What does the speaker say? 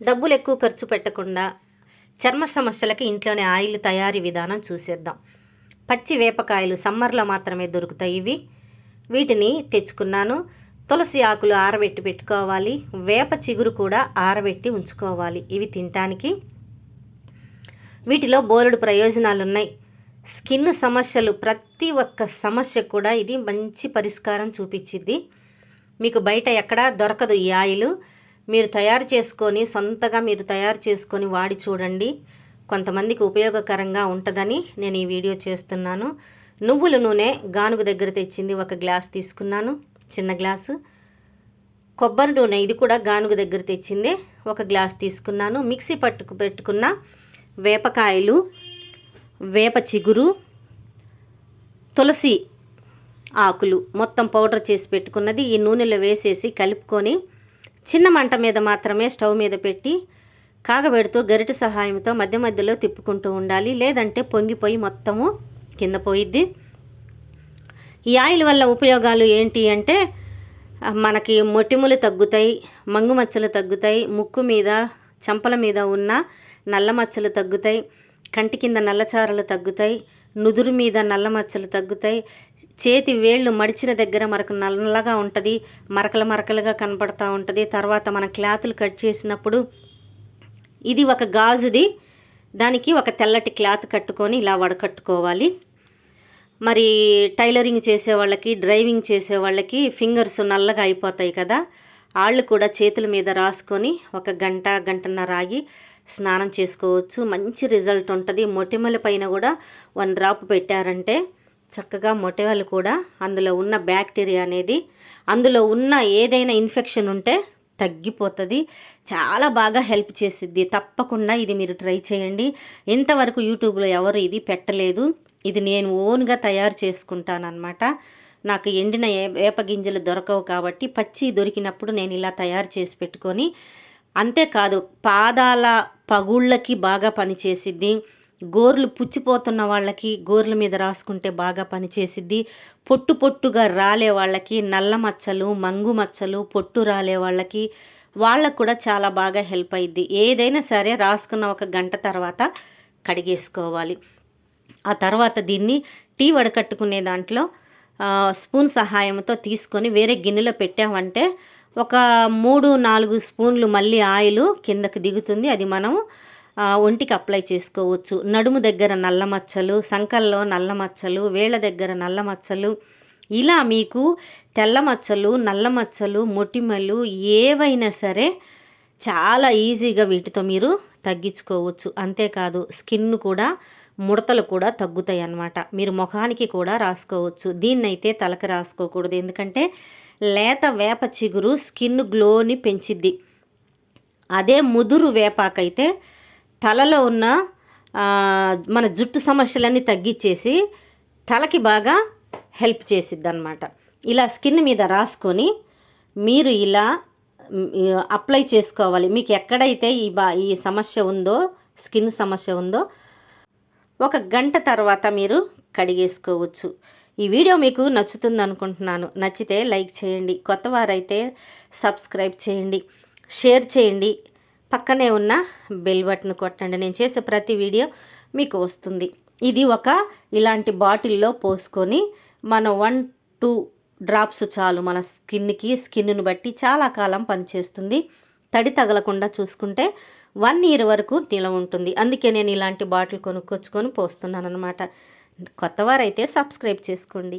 డబ్బులు ఎక్కువ ఖర్చు పెట్టకుండా చర్మ సమస్యలకి ఇంట్లోనే ఆయిల్ తయారీ విధానం చూసేద్దాం. పచ్చి వేపకాయలు సమ్మర్లో మాత్రమే దొరుకుతాయి ఇవి. వీటిని తెచ్చుకున్నాను. తులసి ఆకులు ఆరబెట్టి పెట్టుకోవాలి. వేప చిగురు కూడా ఆరబెట్టి ఉంచుకోవాలి ఇవి తినటానికి. వీటిలో బోలెడు ప్రయోజనాలు ఉన్నాయి స్కిన్ సమస్యలు ప్రతి ఒక్క సమస్య కూడా ఇది మంచి పరిష్కారం చూపించింది. మీకు బయట ఎక్కడా దొరకదు ఈ ఆయిల్. మీరు తయారు చేసుకొని సొంతగా మీరు తయారు చేసుకొని వాడి చూడండి. కొంతమందికి ఉపయోగకరంగా ఉంటుందని నేను ఈ వీడియో చేస్తున్నాను. నువ్వుల నూనె గానుగు దగ్గర తెచ్చింది ఒక గ్లాస్ తీసుకున్నాను. చిన్న గ్లాసు. కొబ్బరి నూనె ఇది కూడా గానుగు దగ్గర తెచ్చింది. ఒక గ్లాస్ తీసుకున్నాను. మిక్సీ పట్టుకు పెట్టుకున్న వేపకాయలు వేప చిగురు తులసి ఆకులు మొత్తం పౌడర్ చేసి పెట్టుకున్నది ఈ నూనెలో వేసేసి కలుపుకొని చిన్న మంట మీద మాత్రమే స్టవ్ మీద పెట్టి కాగబెడుతూ గరిటె సహాయంతో మధ్య మధ్యలో తిప్పుకుంటూ ఉండాలి. లేదంటే పొంగిపోయి మొత్తము కింద పోయిద్ది. ఈ ఆయిల్ వల్ల ఉపయోగాలు ఏంటి అంటే మనకి మొటిములు తగ్గుతాయి మంగు మచ్చలు తగ్గుతాయి ముక్కు మీద చెంపల మీద ఉన్న నల్ల మచ్చలు తగ్గుతాయి కంటి కింద నల్లచారలు తగ్గుతాయి నుదురు మీద నల్ల మచ్చలు తగ్గుతాయి చేతి వేళ్ళు మడిచిన దగ్గర మనకు నల్లగా ఉంటుంది. మరకలు మరకలుగా కనపడతా ఉంటుంది. తర్వాత మన క్లాతులు కట్ చేసినప్పుడు ఇది ఒక గాజుది. దానికి ఒక తెల్లటి క్లాత్ కట్టుకొని ఇలా వడకట్టుకోవాలి. మరి టైలరింగ్ చేసే వాళ్ళకి డ్రైవింగ్ చేసే వాళ్ళకి ఫింగర్స్ నల్లగా అయిపోతాయి కదా. వాళ్ళు కూడా చేతుల మీద రాసుకొని ఒక గంట గంటన్నర ఆగి స్నానం చేసుకోవచ్చు. మంచి రిజల్ట్ ఉంటుంది. మొటిమల పైన కూడా వన్ డ్రాప్ పెట్టారంటే చక్కగా మొటిమలు కూడా అందులో ఉన్న బ్యాక్టీరియా అనేది అందులో ఉన్న ఏదైనా ఇన్ఫెక్షన్ ఉంటే తగ్గిపోతుంది. చాలా బాగా హెల్ప్ చేసిద్ది. తప్పకుండా ఇది మీరు ట్రై చేయండి. ఇంతవరకు యూట్యూబ్లో ఎవరు ఇది పెట్టలేదు. ఇది నేను ఓన్గా తయారు చేసుకుంటానన్నమాట. నాకు ఎండిన వేప గింజలు దొరకవు కాబట్టి పచ్చి దొరికినప్పుడు నేను ఇలా తయారు చేసి పెట్టుకొని అంతేకాదు పాదాల పగుళ్ళకి బాగా పనిచేసిద్ది. గోర్లు పుచ్చిపోతున్న వాళ్ళకి గోర్ల మీద రాసుకుంటే బాగా పనిచేసిద్ది పొట్టు పొట్టుగా రాలే వాళ్ళకి నల్ల మచ్చలు మంగు మచ్చలు పొట్టు రాలే వాళ్ళకి వాళ్ళకు కూడా చాలా బాగా హెల్ప్ అయ్యిద్ది ఏదైనా సరే రాసుకున్న ఒక గంట తర్వాత కడిగేసుకోవాలి. ఆ తర్వాత దీన్ని టీ వడకట్టుకునే దాంట్లో స్పూన్ సహాయంతో తీసుకొని వేరే గిన్నెలో పెట్టామంటే ఒక మూడు నాలుగు స్పూన్లు మళ్ళీ ఆయిల్ కిందకి దిగుతుంది. అది మనం ఒంటికి అప్లై చేసుకోవచ్చు. నడుము దగ్గర నల్ల మచ్చలు సంకల్లో నల్ల మచ్చలు వేళ్ళ దగ్గర నల్ల మచ్చలు. ఇలా మీకు తెల్ల మచ్చలు నల్ల మచ్చలు మొటిమలు ఏవైనా సరే చాలా ఈజీగా వీటితో మీరు తగ్గించుకోవచ్చు. అంతేకాదు స్కిన్ కూడా ముడతలు కూడా తగ్గుతాయి అన్నమాట. మీరు ముఖానికి కూడా రాసుకోవచ్చు. దీన్నైతే తలకు రాసుకోకూడదు. ఎందుకంటే లేత వేప చిగురు స్కిన్ గ్లోని పెంచిద్ది. అదే ముదురు వేపాకైతే తలలో ఉన్న మన జుట్టు సమస్యలన్నీ తగ్గించేసి తలకి బాగా హెల్ప్ చేసిద్ది అనమాట ఇలా స్కిన్ మీద రాసుకొని మీరు ఇలా అప్లై చేసుకోవాలి. మీకు ఎక్కడైతే ఈ బా ఈ సమస్య ఉందో స్కిన్ సమస్య ఉందో ఒక గంట తర్వాత మీరు కడిగేసుకోవచ్చు. ఈ వీడియో మీకు నచ్చుతుంది అనుకుంటున్నాను. నచ్చితే లైక్ చేయండి. కొత్త వారైతే సబ్స్క్రైబ్ చేయండి. షేర్ చేయండి. పక్కనే ఉన్న బెల్ బటన్ కొట్టండి. నేను చేసే ప్రతి వీడియో మీకు వస్తుంది. ఇది ఒక ఇలాంటి బాటిల్లో పోసుకొని మనం వన్ టూ డ్రాప్స్ చాలు మన స్కిన్కి స్కిన్ను బట్టి చాలా కాలం పనిచేస్తుంది. తడి తగలకుండా చూసుకుంటే వన్ ఇయర్ వరకు నిలవ ఉంటుంది. అందుకే నేను ఇలాంటి బాటిల్ కొనుక్కొచ్చుకొని పోస్తున్నాను అనమాట కొత్తవారైతే సబ్స్క్రైబ్ చేసుకోండి.